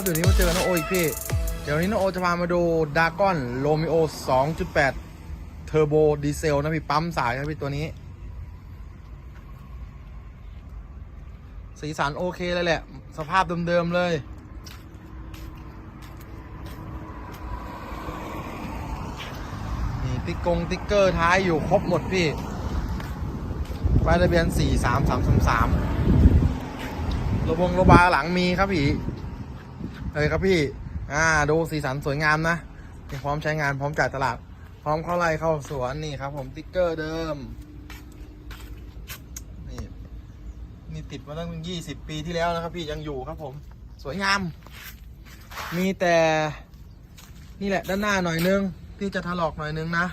เดี๋ยวนี้มาเจอน้องโออีกพี่ เดี๋ยวนี้น้องโอจะพามาดูดากอนโรมิโอ 2.8 เทอร์โบดีเซลนะพี่ปั๊มสายครับพี่ตัวนี้ สีสันโอเคเลยแหละ สภาพเดิมๆเลยนี่ติ๊กกงติ๊กเกอร์ท้ายอยู่ครบหมดพี่ป้ายทะเบียน 43333ระบงระบาหลังมีครับพี่ เลยครับพี่ อ่า ดูสีสันสวยงามนะพร้อมใช้งานพร้อมจ่ายตลาด พร้อมเข้าไร่เข้าสวนนี่ครับ ผมติ๊กเกอร์เดิม นี่นี่ติดมาตั้งยี่สิบปีที่แล้วนะครับ พี่ยังอยู่ครับผม สวยงาม มีแต่นี่แหละด้านหน้าหน่อยนึง ที่จะถลอกหน่อยนึงนะ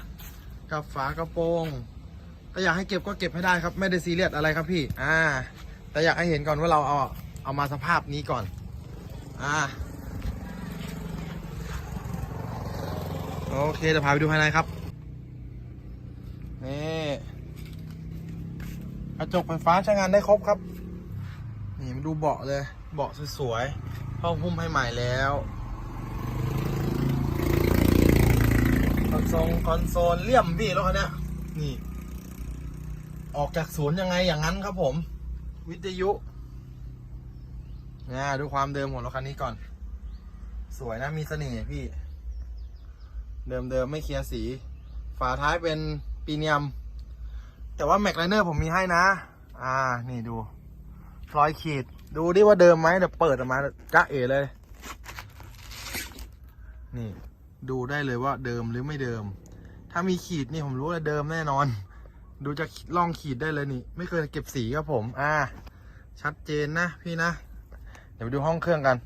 กับฝากระโปรงถ้าอยากให้เก็บก็เก็บให้ได้ครับ ไม่ได้ซีเรียสอะไรครับพี่ อ่า แต่อยากให้เห็นก่อนว่าเราเอาเอามาสภาพนี้ก่อน อ่า โอเคเดี๋ยวพาไปดูภายในครับ นี่กระจกไฟฟ้าใช้งานได้ครบครับ นี่มาดูเบาะเลย เบาะสวยๆห้องหุ้มให้ใหม่แล้วคอนโซลคอนโซลเลี่ยมพี่รถคันนี้นี่ ออกจากศูนย์ยังไงอย่างนั้นครับผม วิทยุนะดูความเดิมของรถคันนี้ก่อน สวยนะมีเสน่ห์พี่ เดิมๆไม่เคลียร์สี ฝาท้ายเป็นปีเนียม แต่ว่าแม็กไลเนอร์ผมมีให้นะ อ่า นี่ดูรอยขีด ดูดิว่าเดิมไหมเดี๋ยวเปิดออกมาจ้าเอ๋เลย นี่ ดูได้เลยว่าเดิมหรือไม่เดิม ถ้ามีขีดนี่ผมรู้ว่าเดิมแน่นอน ดูจากล่องขีดได้เลยนี่ ไม่เคยเก็บสีครับผม อ่า ชัดเจนนะพี่นะ เดี๋ยวไปดูห้องเครื่องกัน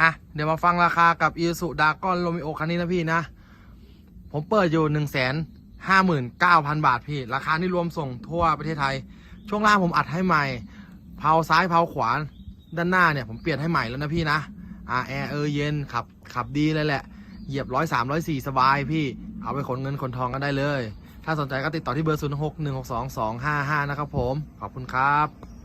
อะ เดี๋ยวมาฟังราคากับ i s u d a g o n Romeo คันนี้นะพี่นะ ผมเปิดอยู่1นึ่งแสนห้าหมื่นเก้าพันบาทพี่ ราคานี่รวมส่งทั่วประเทศไทย ช่วงล่างผมอัดให้ใหม่ เผาซ้ายเผาขวาด้านหน้าเนี่ยผมเปลี่ยนให้ใหม่แล้วนะพี่นะ อ่าแอร์เออเย็นขับขับดีเลยแหละ เหยียบร้อยสามร้อยสี่สบายพี่ เอาไปขนเงินขนทองกันได้เลย ถ้าสนใจก็ติดต่อที่เบอร์0 6 1 6 2 2 5 5นะครับผม ขอบคุณครับ